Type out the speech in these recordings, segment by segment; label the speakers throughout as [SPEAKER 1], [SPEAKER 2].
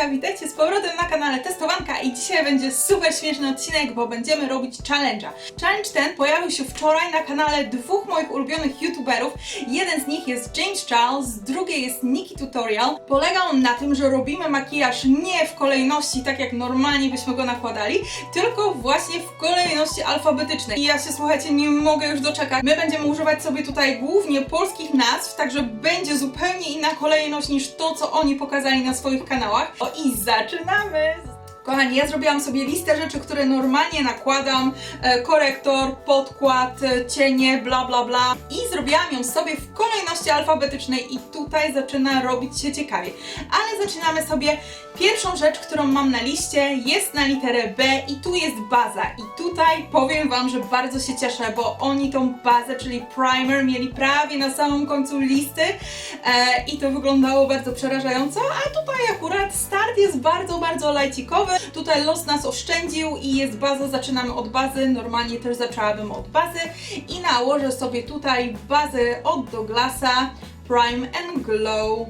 [SPEAKER 1] Siemaneczka, witajcie z powrotem na kanale Testowanka i dzisiaj będzie super śmieszny odcinek, bo będziemy robić challenge'a. Challenge ten pojawił się wczoraj na kanale dwóch moich ulubionych youtuberów. Jeden z nich jest James Charles, drugi jest Nikki Tutorial. Polega on na tym, że robimy makijaż nie w kolejności tak jak normalnie byśmy go nakładali, tylko właśnie w kolejności alfabetycznej. I ja się słuchajcie, nie mogę już doczekać. My będziemy używać sobie tutaj głównie polskich nazw, także będzie zupełnie inna kolejność niż to, co oni pokazali na swoich kanałach. I zaczynamy! Kochani, ja zrobiłam sobie listę rzeczy, które normalnie nakładam. E, korektor, podkład, e, cienie, bla bla bla. I zrobiłam ją sobie w kolejności alfabetycznej i tutaj zaczyna robić się ciekawie. Ale zaczynamy sobie. Pierwszą rzecz, którą mam na liście jest na literę B i tu jest baza. I tutaj powiem Wam, że bardzo się cieszę, bo oni tą bazę, czyli primer, mieli prawie na samym końcu listy e, i to wyglądało bardzo przerażająco, a tutaj akurat start jest bardzo, bardzo lajcikowy. Tutaj los nas oszczędził i jest baza, zaczynamy od bazy, normalnie też zaczęłabym od bazy i nałożę sobie tutaj bazę od Douglasa Prime and Glow.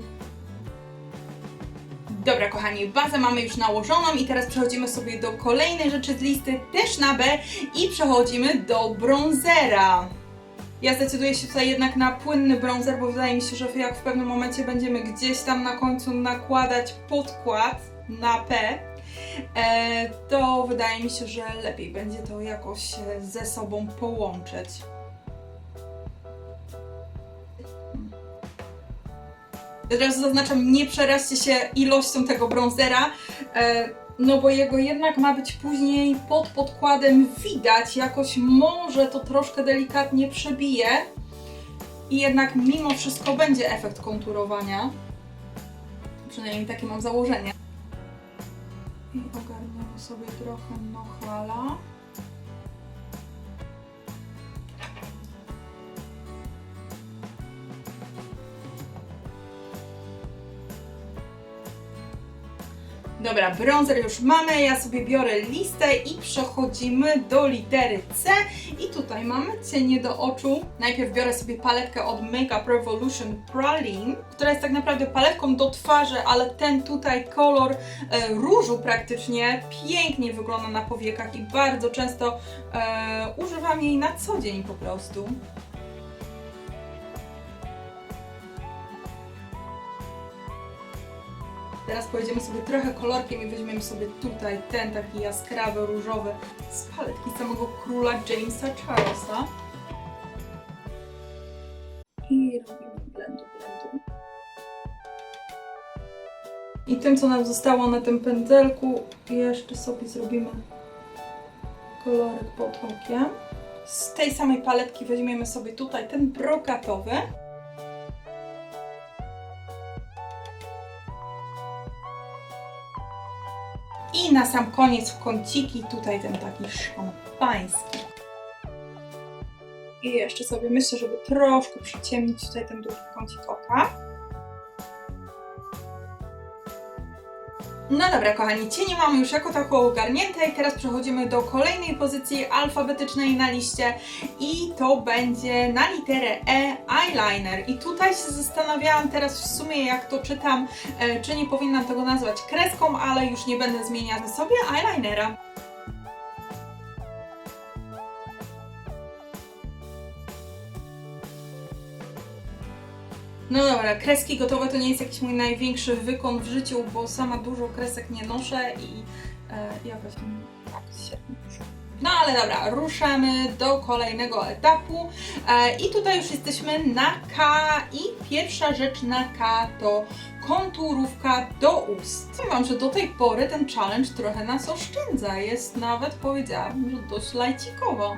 [SPEAKER 1] Dobra, kochani, bazę mamy już nałożoną i teraz przechodzimy sobie do kolejnej rzeczy z listy, też na B i przechodzimy do bronzera. Ja zdecyduję się tutaj jednak na płynny bronzer, bo wydaje mi się, że jak w pewnym momencie będziemy gdzieś tam na końcu nakładać podkład na P, e, to wydaje mi się, że lepiej będzie to jakoś ze sobą połączyć. Od razu zaznaczam, nie przeraźcie się ilością tego bronzera, e, no bo jego jednak ma być później pod podkładem widać, jakoś może to troszkę delikatnie przebije i jednak mimo wszystko będzie efekt konturowania. Przynajmniej takie mam założenie. I ogarniamy sobie trochę nohala. Dobra, bronzer już mamy, ja sobie biorę listę i przechodzimy do litery C i tutaj mamy cienie do oczu. Najpierw biorę sobie paletkę od Makeup Revolution Praline, która jest tak naprawdę paletką do twarzy, ale ten tutaj kolor e, różu praktycznie pięknie wygląda na powiekach i bardzo często e, używam jej na co dzień po prostu. Teraz pojedziemy sobie trochę kolorkiem i weźmiemy sobie tutaj ten taki jaskrawy, różowy z paletki samego króla Jamesa Charlesa. I robimy blendu, blendu. I tym, co nam zostało na tym pędzelku, jeszcze sobie zrobimy kolorek pod okiem. Z tej samej paletki weźmiemy sobie tutaj ten brokatowy. I na sam koniec w kąciki tutaj ten taki szampański. I jeszcze sobie myślę, żeby troszkę przyciemnić tutaj ten drugi kącik oka. No dobra, kochani, cienie mamy już jako tako ogarnięte i teraz przechodzimy do kolejnej pozycji alfabetycznej na liście i to będzie na literę E eyeliner. I tutaj się zastanawiałam teraz w sumie jak to czytam, e, czy nie powinnam tego nazwać kreską, ale już nie będę zmieniać sobie eyelinera. No dobra, kreski gotowe to nie jest jakiś mój największy wykon w życiu, bo sama dużo kresek nie noszę i e, jakoś tak średnio. No ale dobra, ruszamy do kolejnego etapu e, i tutaj już jesteśmy na K i pierwsza rzecz na K to konturówka do ust. Powiem że do tej pory ten challenge trochę nas oszczędza, jest nawet powiedziałabym, że dość lajcikowo.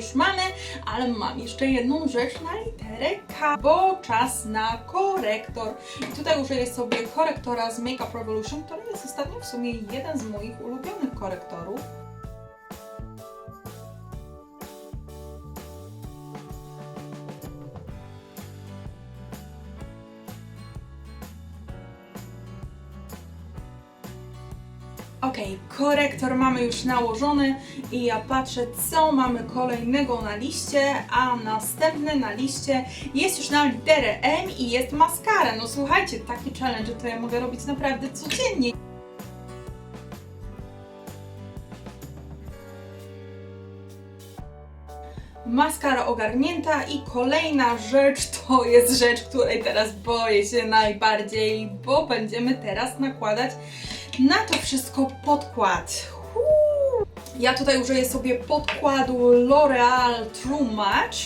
[SPEAKER 1] Już mamy, ale mam jeszcze jedną rzecz na literę K, bo czas na korektor. I tutaj użyję sobie korektora z Makeup Revolution, który jest ostatnio w sumie jeden z moich ulubionych korektorów. Okej, korektor mamy już nałożony i ja patrzę, co mamy kolejnego na liście, a następny na liście jest już na literę M i jest maskara. No słuchajcie, taki challenge to ja mogę robić naprawdę codziennie. Maskara ogarnięta i kolejna rzecz to jest rzecz, której teraz boję się najbardziej, bo będziemy teraz nakładać na to wszystko podkład. Uuu. Ja tutaj użyję sobie podkładu L'Oreal True Match.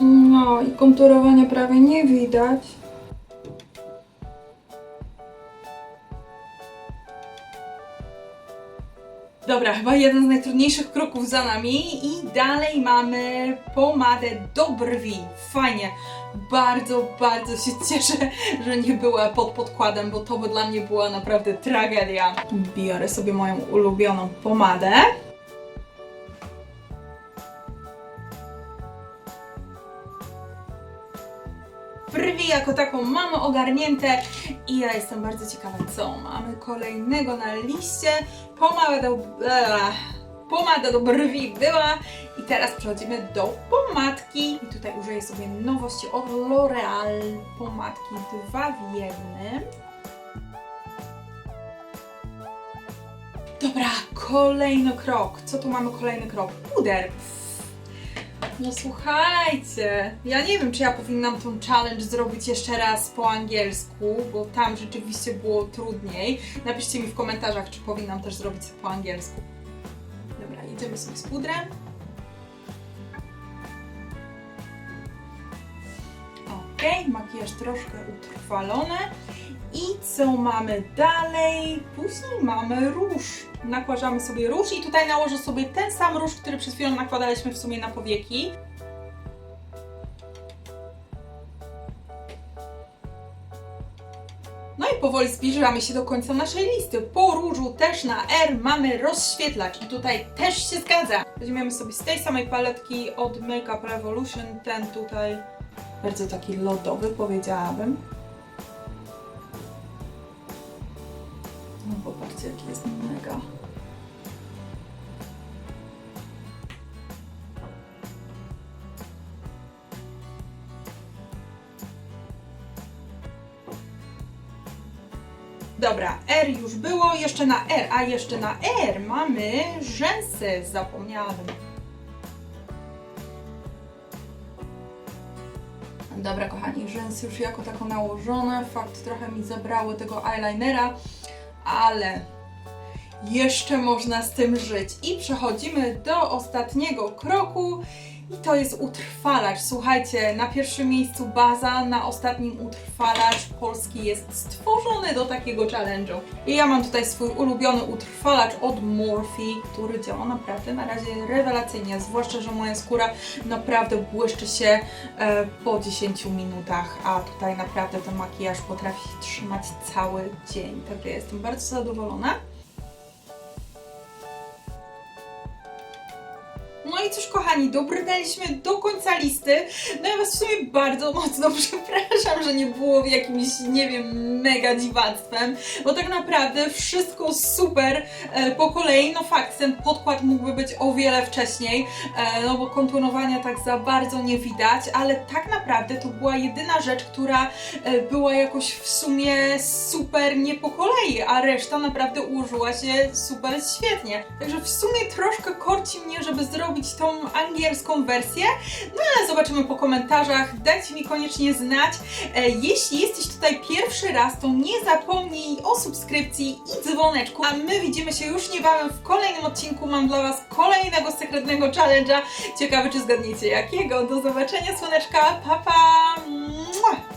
[SPEAKER 1] No i konturowania prawie nie widać. Dobra, chyba jeden z najtrudniejszych kroków za nami i dalej mamy pomadę do brwi. Fajnie. Bardzo, bardzo się cieszę, że nie była pod podkładem, bo to by dla mnie była naprawdę tragedia. Biorę sobie moją ulubioną pomadę. Brwi jako taką mamy ogarnięte i ja jestem bardzo ciekawa, co mamy kolejnego na liście. Pomada do, eee, pomada do brwi była i teraz przechodzimy do pomadki i tutaj użyję sobie nowości od L'Oreal pomadki dwa w jednym. Dobra, kolejny krok. Co tu mamy kolejny krok? Puder. No słuchajcie, ja nie wiem, czy ja powinnam tą challenge zrobić jeszcze raz po angielsku, bo tam rzeczywiście było trudniej. Napiszcie mi w komentarzach, czy powinnam też zrobić po angielsku. Dobra, jedziemy sobie z pudrem. Ok, makijaż troszkę utrwalony. I co mamy dalej? Później mamy róż. Nakładamy sobie róż i tutaj nałożę sobie ten sam róż, który przed chwilą nakładaliśmy w sumie na powieki. No i powoli zbliżamy się do końca naszej listy. Po różu też na R mamy rozświetlacz i tutaj też się zgadza. Weźmiemy sobie z tej samej paletki od Makeup Revolution, ten tutaj bardzo taki lodowy powiedziałabym. No popatrzcie jaki jest mega. Dobra, R już było, jeszcze na R, a jeszcze na R mamy rzęsy, zapomniałam. Dobra, kochani, rzęsy już jako tako nałożone. Fakt, trochę mi zabrało tego eyelinera, ale jeszcze można z tym żyć. I przechodzimy do ostatniego kroku. I to jest utrwalacz. Słuchajcie, na pierwszym miejscu baza, na ostatnim utrwalacz polski jest stworzony do takiego challenge'u. I ja mam tutaj swój ulubiony utrwalacz od Morphe, który działa naprawdę na razie rewelacyjnie, zwłaszcza, że moja skóra naprawdę błyszczy się e, po 10 minutach, a tutaj naprawdę ten makijaż potrafi trzymać cały dzień. Także jestem bardzo zadowolona. Kochani, dobrnęliśmy do końca listy. No ja Was w sumie bardzo mocno przepraszam, że nie było jakimś, nie wiem, mega dziwactwem, bo tak naprawdę wszystko super e, po kolei. No fakt, ten podkład mógłby być o wiele wcześniej, e, no bo kontynuowania tak za bardzo nie widać, ale tak naprawdę to była jedyna rzecz, która e, była jakoś w sumie super nie po kolei, a reszta naprawdę ułożyła się super świetnie. Także w sumie troszkę korci mnie, żeby zrobić tą angielską wersję, no ale zobaczymy po komentarzach. Dajcie mi koniecznie znać. E, jeśli jesteś tutaj pierwszy raz, to nie zapomnij o subskrypcji i dzwoneczku. A my widzimy się już niebawem w kolejnym odcinku. Mam dla Was kolejnego sekretnego challenge'a. Ciekawe, czy zgadniecie jakiego. Do zobaczenia, słoneczka. Pa, pa! Mua!